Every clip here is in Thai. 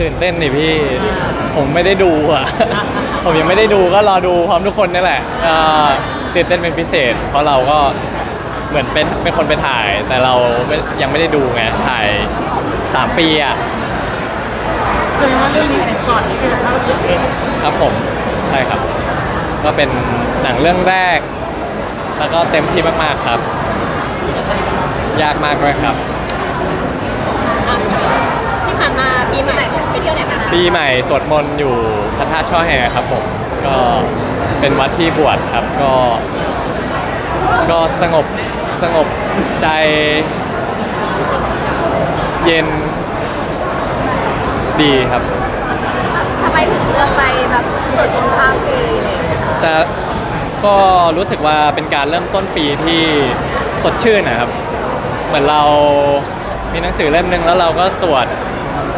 ตื่นเต้นดิพี่ ผมไม่ได้ดูอะ ผมยังไม่ได้ดูก็รอดูพร้อมทุกคนนี่แหละก็ตื่นเต้นเป็นพิเศษ เพราะเราก็เหมือนเป็นเป็นคนไปถ่าย แต่เราไม่ยังไม่ได้ดูไงถ่ายสามปีอะแสดงว่าเรื่องนี้ในสปอร์ตนี่คือภาพยนตร์เองครับผมใช่ครับ ก็เป็นหนังเรื่องแรก แล้วก็เต็มที่มากๆครับ ยากมากด้วยครับที่ ผ่านมาปีใหม่ไปเที่ยวไหนมาปีใหม่สวดมนต์อยู่พระธาตุช่อแฮครับผม ก็เป็นวัดที่บวชครับก็ ก็สงบสงบใจ เย็นดีครับ ทำไมถึงเลือกไปแบบสวดมนต์ข้ามปีอะไรอย่างเงี้ยคะจะก็รู้สึกว่าเป็นการเริ่มต้นปีที่สดชื่นนะครับ เหมือนเรามีหนังสือเล่มหนึ่งแล้วเราก็สวด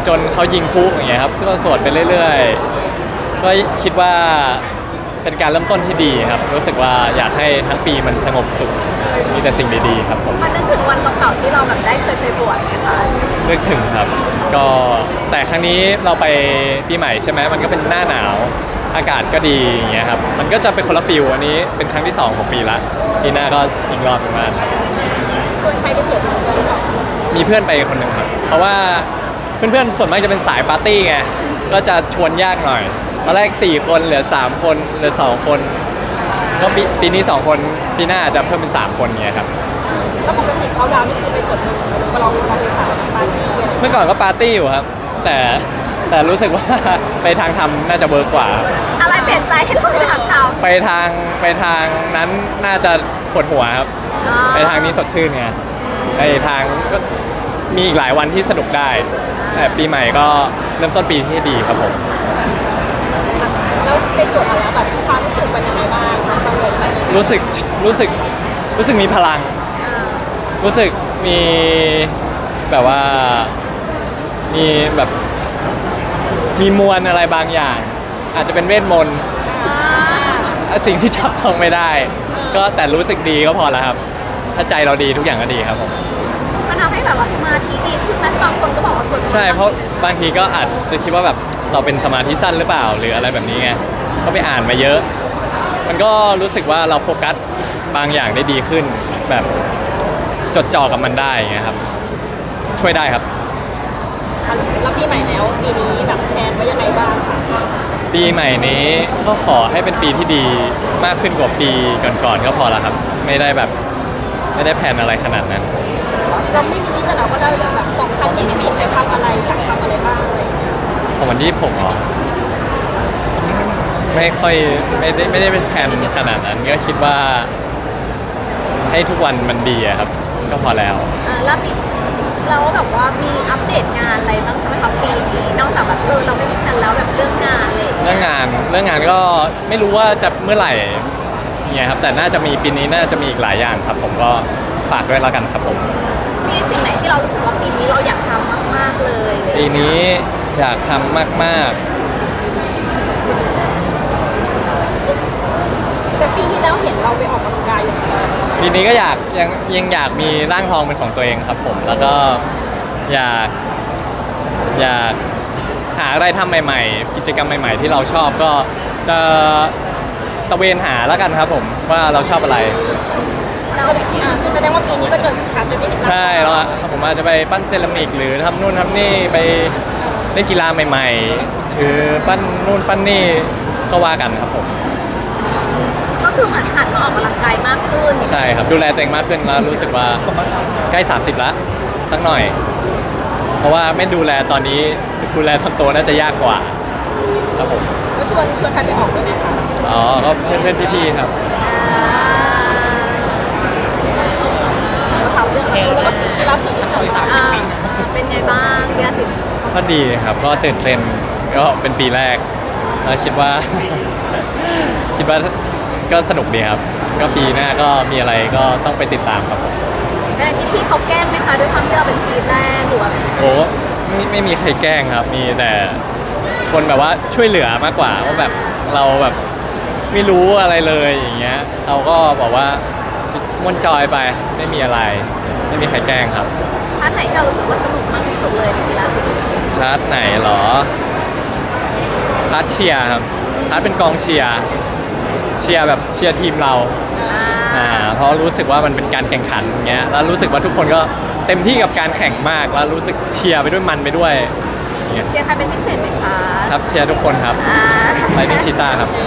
จนเขายิงพุอย่างเงี้ยครับซึ่งก็สวดไปเรื่อยๆ ก็คิดว่าเป็นการเริ่มต้นที่ดีครับ รู้สึกว่าอยากให้ทั้งปีมันสงบสุข มีแต่สิ่งดีๆครับผม มันนึกถึงวันเก่าๆที่เราแบบได้เคยไปบวชไหมคะนึกถึงครับ ก็แต่ครั้งนี้เราไปปีใหม่ใช่ไหมมันก็เป็นหน้าหนาว อากาศก็ดีอย่างเงี้ยครับ มันก็จะเป็นคนละฟิลอันนี้เป็นครั้งที่สองของปีละปีหน้าก็อีกรอบหนึงมาครับ ชวนใครไปสวดมนต์ด้วยหรือเปล่า มีเพื่อนไปคนหนึ่งครับ เพราะว่าเพื่อนๆส่วนมากจะเป็นสายปาร์ตี้ไงก็จะชวนยากหน่อยตอนแรก 4 คนเหลือ 3 คนเหลือ 2 คนก็ปีปีนี้ 2 คนปีหน้าอาจจะเพิ่มเป็น 3 คนเงี้ยครับแล้วปกติเขาดาวน์นี่คือไปสวดมนต์หรือว่าเราเราไปสายปาร์ตี้อะไรอย่างเงี้ยเมื่อก่อนก็ปาร์ตี้อยู่ครับ แต่แต่รู้สึกว่า ไปทางทำน่าจะเวิร์กกว่า อะไรเปลี่ยนใจให้เราไปทำเขาไปทางไปทางนั้นน่าจะปวดหัวครับ ไปทางนี้สดชื่นไงไปทางก็ มีอีกหลายวันที่สนุกได้แต่ปีใหม่ก็เริ่มต้นปีที่ดีครับผมแล้วไปสวดมาแล้วแบบความรู้สึกเป็นยังไงบ้างมันสงบมันยังไงรู้สึกรู้สึกรู้สึกมีพลัง รู้สึกมีแบบว่ามีแบบมีมวลอะไรบางอย่าง อาจจะเป็นเวทมนต์สิ่งที่จับต้องไม่ได้ ก็แต่รู้สึกดีก็พอแล้วครับ ถ้าใจเราดีทุกอย่างก็ดีครับผม ว่าสมาธิดีขึ้นไหมบางคนก็บอกว่าสวดมนต์ใช่เพราะบางทีก็อาจจะคิดว่าแบบเราเป็นสมาธิสั้นหรือเปล่าหรืออะไรแบบนี้ไงก็ไปอ่านมาเยอะ มันก็รู้สึกว่าเราโฟกัสบางอย่างได้ดีขึ้น แบบจดจ่อกับมันได้อย่างเงี้ยครับ ช่วยได้ครับแล้วปีใหม่แล้วปีนี้แบบแพลนไว้ยังไงบ้างคะปีใหม่นี้ก็ขอให้เป็นปีที่ดีมากขึ้นกว่าปีก่อนๆก็พอละครับ ไม่ได้แบบไม่ได้แผนอะไรขนาดนั้น เราไม่มีลิสต์แต่เราก็ได้เรื่องแบบ2020จะทำอะไรอยากทำอะไรบ้างอะไรอย่างเงี้ยสองพันยี่สิบหกเหรอไม่ค่อยไม่ได้ไม่ได้เป็นแผนขนาดนั้นก็คิดว่า ให้ทุกวันมันดีอะครับ ก็พอแล้ว อ่าแล้วปีเราแบบว่ามีอัปเดตงานอะไรบ้างไหมคะปีนี้นอกจากแบบเออเราไม่มีแผนแล้วแบบเรื่องงานอะไรอย่างเลยเรื่องงานเรื่องงานก็ไม่รู้ว่าจะเมื่อไหร่เนี่ยครับแต่น่าจะมีปีนี้น่าจะมีอีกหลายอย่างครับ ผมก็ฝากด้วยแล้วกันครับผมมีสิ่งไหน ที่เรารู้สึกว่าปีนี้เราอยากทำมากๆเลยเลยปีนี้อยากทำมาก แต่ปีที่แล้วเห็นเราไปออกกำลังกายอยู่ๆปีนี้ก็อยากยังยังอยากมีร่างทองเป็นของตัวเองครับผม แล้วก็อยากอยากหาอะไรทำใหม่ ๆ กิจกรรมใหม่ ๆ ที่เราชอบก็จะตะเวนหาแล้วกันครับผมว่าเราชอบอะไร แสดงอ่าแสดงว่าปีนี้ก็จะอาจจะไม่เห็นใช่แล้วอะผมอาจจะไปปั้นเซรามิก หรือทำนู่นทำนี่ไปเล่นกีฬาใหม่ๆหรือปั้นนู่นปั้นนี่ก็ว่ากันครับผม ก็คือเหมือนหันมาออกกำลังกายมากขึ้น ใช่ครับดูแลตัวเองมากขึ้นแล้วรู้สึกว่าใกล้ 30แล้วสักหน่อย เพราะว่าไม่ดูแลตอนนี้ดูแลทำตัวน่าจะยากกว่า ครับผมก็ชวนชวนใครไปออกด้วยไหมคะอ๋อก็เพื่อนๆพี่ๆครับ ถาม เรื่องเออแล้วก็กีฬาสีที่เราสามปีเป็นไงบ้างกีฬาสีก็ดีครับก็ตื่นเต้นก็เป็นปีแรกแล้วคิดว่า คิดว่าก็สนุกดีครับ ก็ปีหน้าก็มีอะไรก็ต้องไปติดตามครับผมแต่ที่พี่เขาแกล้งไหมคะด้วยความที่เราเป็นปีแรกหรือว่าโอ้ไม่ไม่มีใครแกล้งครับ มีแต่คนแบบว่าช่วยเหลือมากกว่าว่าแบบเราแบบไม่รู้อะไรเลยอย่างเงี้ยเขาก็บอกว่า จะม่วนจอยไปไม่มีอะไร ไม่มีใครแกล้งครับท่านไหนที่เรารู้สึกว่าสนุกมากที่สุดเลยในกีฬาสีพาร์ทไหนเหรอพาร์ทเชียร์ครับพาร์ทเป็นกองเชียร์เชียร์แบบเชียร์ทีมเราอ่าเพราะรู้สึกว่ามันเป็นการแข่งขันอย่างเงี้ยแล้วรู้สึกว่าทุกคนก็เต็มที่กับการแข่งมากแล้วรู้สึกเชียร์ไปด้วยมันไปด้วยอย่างเงี้ยเชียร์ใครเป็นพิเศษไหมคะครับเชียร์ทุกคนครับอ่าไลนิ่งชีต้าครับเ